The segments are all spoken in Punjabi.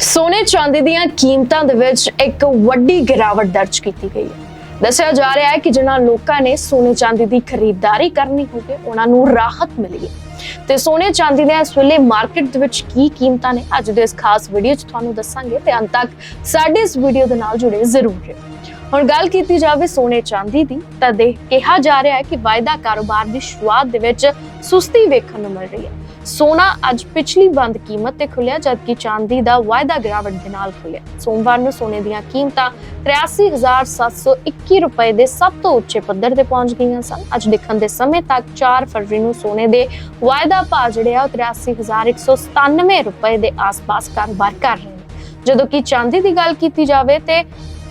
ਸੋਨੇ ਚਾਂਦੀ ਦੀਆਂ ਕੀਮਤਾਂ ਦੇ ਵਿੱਚ ਇੱਕ ਵੱਡੀ ਗਿਰਾਵਟ ਦਰਜ ਕੀਤੀ ਗਈ ਹੈ। ਦੱਸਿਆ ਜਾ ਰਿਹਾ ਹੈ ਕਿ ਜਿਨ੍ਹਾਂ ਲੋਕਾਂ ਨੇ ਸੋਨੇ ਚਾਂਦੀ ਦੀ ਖਰੀਦਦਾਰੀ ਕਰਨੀ ਹੋਵੇ, ਉਹਨਾਂ ਨੂੰ ਰਾਹਤ ਮਿਲੀ ਹੈ। ਤੇ ਸੋਨੇ ਚਾਂਦੀ ਦੇ ਇਸ ਵੇਲੇ ਮਾਰਕੀਟ ਦੇ ਵਿੱਚ ਕੀ ਕੀਮਤਾਂ ਨੇ, ਅੱਜ ਦੇ ਇਸ ਖਾਸ ਵੀਡੀਓ 'ਚ ਤੁਹਾਨੂੰ ਦੱਸਾਂਗੇ ਤੇ ਅੰਤ ਤੱਕ ਸਾਡੇ ਇਸ ਵੀਡੀਓ ਦੇ ਨਾਲ ਜੁੜੇ ਜ਼ਰੂਰ ਰਹੋ। ਹੁਣ ਗੱਲ ਕੀਤੀ ਜਾਵੇ ਸੋਨੇ ਚਾਂਦੀ ਦੀ, ਤਾਂ ਦੇ ਕਿਹਾ ਜਾ ਰਿਹਾ ਹੈ ਕਿ ਵਾਅਦਾ ਕਾਰੋਬਾਰ ਦੀ ਸ਼ੁਰੂਆਤ ਦੇ ਵਿੱਚ ਸੁਸਤੀ ਵੇਖਣ ਨੂੰ ਮਿਲ ਰਹੀ ਹੈ। ਸੋਨਾ ਅੱਜ ਪਿਛਲੀ ਬੰਦ ਕੀਮਤ ਤੇ ਖੁੱਲਿਆ ਜਦਕਿ ਚਾਂਦੀ ਦਾ ਵਾਅਦਾ ਗਿਰਾਵਟ ਦੇ ਨਾਲ ਖੁੱਲਿਆ ਸੋਮਵਾਰ ਨੂੰ ਸੋਨੇ ਦੀਆਂ ਕੀਮਤਾਂ 83721 ਰੁਪਏ ਦੇ ਸਭ ਤੋਂ ਉੱਚੇ ਪੱਧਰ ਤੇ ਪਹੁੰਚ ਗਈਆਂ ਸਨ। ਅੱਜ ਦੇਖਣ ਦੇ ਸਮੇਂ ਤੱਕ 4 ਫਰਵਰੀ ਨੂੰ ਸੋਨੇ ਦੇ ਵਾਅਦਾ ਭਾਅ ਜਿਹੜੇ ਆ, ਉਹ 83197 ਰੁਪਏ ਦੇ ਆਸ-ਪਾਸ ਕਾਰੋਬਾਰ ਕਰ ਰਹੇ ਜਦੋਂ ਕਿ ਚਾਂਦੀ ਦੀ ਗੱਲ ਕੀਤੀ ਜਾਵੇ ਤੇ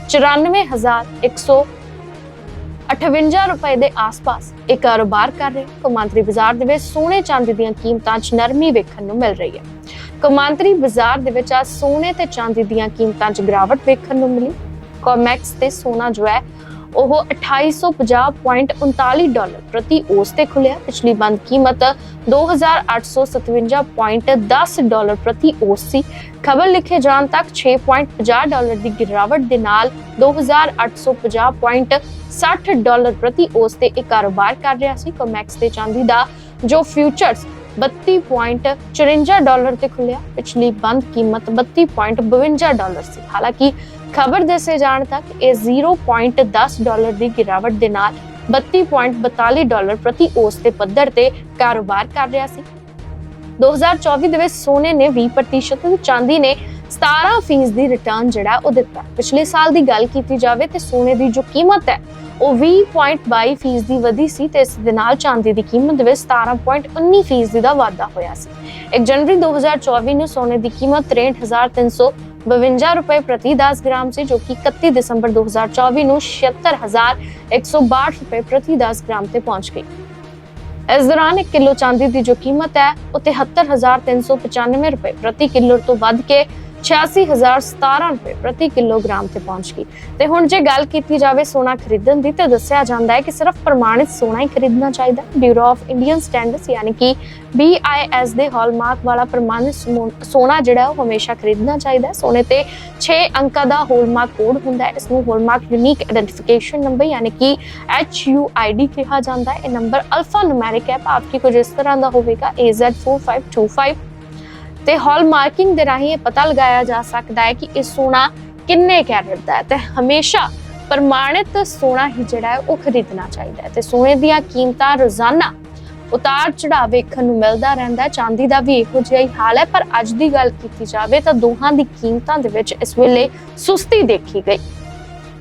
94100 58 ਰੁਪਏ ਦੇ ਆਸ-ਪਾਸ। ਇਹ ਕਾਰੋਬਾਰ ਕਰ ਰਹੇ ਕੌਮਾਂਤਰੀ ਬਾਜ਼ਾਰ ਦੇ ਵਿੱਚ ਸੋਨੇ ਚਾਂਦੀ ਦੀਆਂ ਕੀਮਤਾਂ 'ਚ ਨਰਮੀ ਵੇਖਣ ਨੂੰ ਮਿਲ ਰਹੀ ਹੈ। ਕੌਮਾਂਤਰੀ ਬਾਜ਼ਾਰ ਦੇ ਵਿੱਚ ਅੱਜ ਸੋਨੇ ਤੇ ਚਾਂਦੀ ਦੀਆਂ ਕੀਮਤਾਂ 'ਚ ਗਿਰਾਵਟ ਵੇਖਣ ਨੂੰ ਮਿਲੀ। ਕੋਮੈਕਸ ਤੇ ਸੋਨਾ ਜੋ ਹੈ ਉਹ 2850.39 ਡਾਲਰ ਪ੍ਰਤੀ ਔਸ ਤੇ ਖੁੱਲਿਆ ਪਿਛਲੀ ਬੰਦ ਕੀਮਤ 2857.10 ਡਾਲਰ ਪ੍ਰਤੀ ਔਸ ਸੀ। ਖਬਰ ਲਿਖੇ ਜਾਣ ਤੱਕ 6.50 ਡਾਲਰ ਦੀ ਗਿਰਾਵਟ ਦੇ ਨਾਲ 2850.60 ਡਾਲਰ ਪ੍ਰਤੀ ਔਸ ਤੇ ਇਹ ਕਾਰੋਬਾਰ ਕਰ ਰਿਹਾ ਸੀ। ਕੋਮੈਕਸ ਤੇ ਚਾਂਦੀ ਦਾ ਜੋ ਫਿਊਚਰਸ 32.54 ਡਾਲਰ ਤੇ ਖੁੱਲਿਆ ਪਿਛਲੀ ਬੰਦ ਕੀਮਤ 32.52 ਡਾਲਰ ਸੀ ਹਾਲਾਂਕਿ ਖਬਰ ਦੱਸੇ ਜਾਣ ਤੱਕ ਇਹ 0.10 ਡਾਲਰ ਦੀ ਗਿਰਾਵਟ ਦੇ ਨਾਲ 32.42 ਡਾਲਰ ਪ੍ਰਤੀ ਔਸ ਦੇ ਪੱਧਰ ਤੇ ਕਾਰੋਬਾਰ ਕਰ ਰਿਹਾ ਸੀ 2024 ਦੇ ਵਿੱਚ ਸੋਨੇ ਨੇ 20% ਤੇ ਚਾਂਦੀ ਨੇ 17% ਦੀ ਰਿਟਰਨ ਜਿਹੜਾ ਉਹ ਦਿੱਤਾ। ਪਿਛਲੇ ਸਾਲ ਦੀ ਗੱਲ ਕੀਤੀ ਜਾਵੇ ਤੇ ਸੋਨੇ ਦੀ ਜੋ ਕੀਮਤ ਹੈ, ਉਹ 20.22% ਦੀ ਵਧੀ ਸੀ ਤੇ ਇਸ ਦੇ ਨਾਲ ਚਾਂਦੀ ਦੀ ਕੀਮਤ ਵਿੱਚ 17.19% ਦਾ ਵਾਧਾ ਹੋਇਆ ਸੀ। 1 ਜਨਵਰੀ 2024 ਨੂੰ ਸੋਨੇ ਦੀ ਕੀਮਤ 63352 ਰੁਪਏ ਪ੍ਰਤੀ 10 ਗ੍ਰਾਮ ਸੀ, ਜੋ ਕਿ 31 ਦਸੰਬਰ 2024 ਨੂੰ 76162 ਰੁਪਏ ਪ੍ਰਤੀ 10 ਗ੍ਰਾਮ ਤੇ ਪਹੁੰਚ ਗਈ। ਇਸ ਦੌਰਾਨ 1 ਕਿਲੋ ਚਾਂਦੀ ਦੀ ਜੋ ਕੀਮਤ ਹੈ, ਉਹ 73395 ਰੁਪਏ ਪ੍ਰਤੀ ਕਿਲੋ ਤੋਂ ਵੱਧ ਕੇ 86017 ਰੁਪਏ ਪ੍ਰਤੀ ਕਿਲੋਗ੍ਰਾਮ ਤੇ ਪਹੁੰਚ ਗਈ। ਤੇ ਹੁਣ ਜੇ ਗੱਲ ਕੀਤੀ ਜਾਵੇ ਸੋਨਾ ਖਰੀਦਣ ਦੀ, ਤੇ ਦੱਸਿਆ ਜਾਂਦਾ ਹੈ ਕਿ ਸਿਰਫ ਪ੍ਰਮਾਣਿਤ ਸੋਨਾ ਹੀ ਖਰੀਦਣਾ ਚਾਹੀਦਾ ਬਿਊਰੋ ਆਫ ਇੰਡੀਅਨ ਸਟੈਂਡਰਡਸ ਯਾਨੀ ਕਿ BIS ਦੇ ਹਾਲਮਾਰਕ ਵਾਲਾ ਪ੍ਰਮਾਣਿਤ ਸੋਨਾ ਜਿਹੜਾ ਉਹ ਹਮੇਸ਼ਾ ਖਰੀਦਣਾ ਚਾਹੀਦਾ ਹੈ। ਸੋਨੇ ਤੇ 6 ਅੰਕਾਂ ਦਾ ਹਾਲਮਾਰਕ ਕੋਡ ਹੁੰਦਾ ਹੈ। ਇਸ ਨੂੰ ਹਾਲਮਾਰਕ ਯੂਨੀਕ ਆਇਡੈਂਟੀਫਿਕੇਸ਼ਨ ਨੰਬਰ ਯਾਨੀ ਕਿ HUID ਕਿਹਾ ਜਾਂਦਾ ਹੈ। ਇਹ ਨੰਬਰ ਅਲਫਾ ਨੂਮੈਰਿਕ ਹੈ। ਭਾਵ ਕਿ ਕੁਝ ਇਸ ਤਰ੍ਹਾਂ ਦਾ ਹੋਵੇਗਾ। AZ4525 ਤੇ ਹਾਲਮਾਰਕਿੰਗ ਦੇ ਰਾਹੀਂ ਇਹ ਪਤਾ ਲਗਾਇਆ ਜਾ ਸਕਦਾ ਹੈ ਕਿ ਇਹ ਸੋਨਾ ਕਿੰਨੇ ਕੈਰਟ ਦਾ ਹੈ ਤੇ ਹਮੇਸ਼ਾ ਪ੍ਰਮਾਣਿਤ ਸੋਨਾ ਹੀ ਜਿਹੜਾ ਹੈ ਉਹ ਖਰੀਦਣਾ ਚਾਹੀਦਾ ਹੈ ਤੇ ਸੋਨੇ ਦੀਆਂ ਕੀਮਤਾਂ ਰੋਜ਼ਾਨਾ ਉਤਾਰ ਚੜਾਅ ਵੇਖਣ ਨੂੰ ਮਿਲਦਾ ਰਹਿੰਦਾ ਹੈ। ਚਾਂਦੀ ਦਾ ਵੀ ਇਹੋ ਜਿਹਾ ਹੀ ਹਾਲ ਹੈ, ਪਰ ਅੱਜ ਦੀ ਗੱਲ ਕੀਤੀ ਜਾਵੇ ਤਾਂ ਦੋਹਾਂ ਦੀ ਕੀਮਤਾਂ ਦੇ ਵਿੱਚ ਇਸ ਵੇਲੇ ਸੁਸਤੀ ਦੇਖੀ ਗਈ।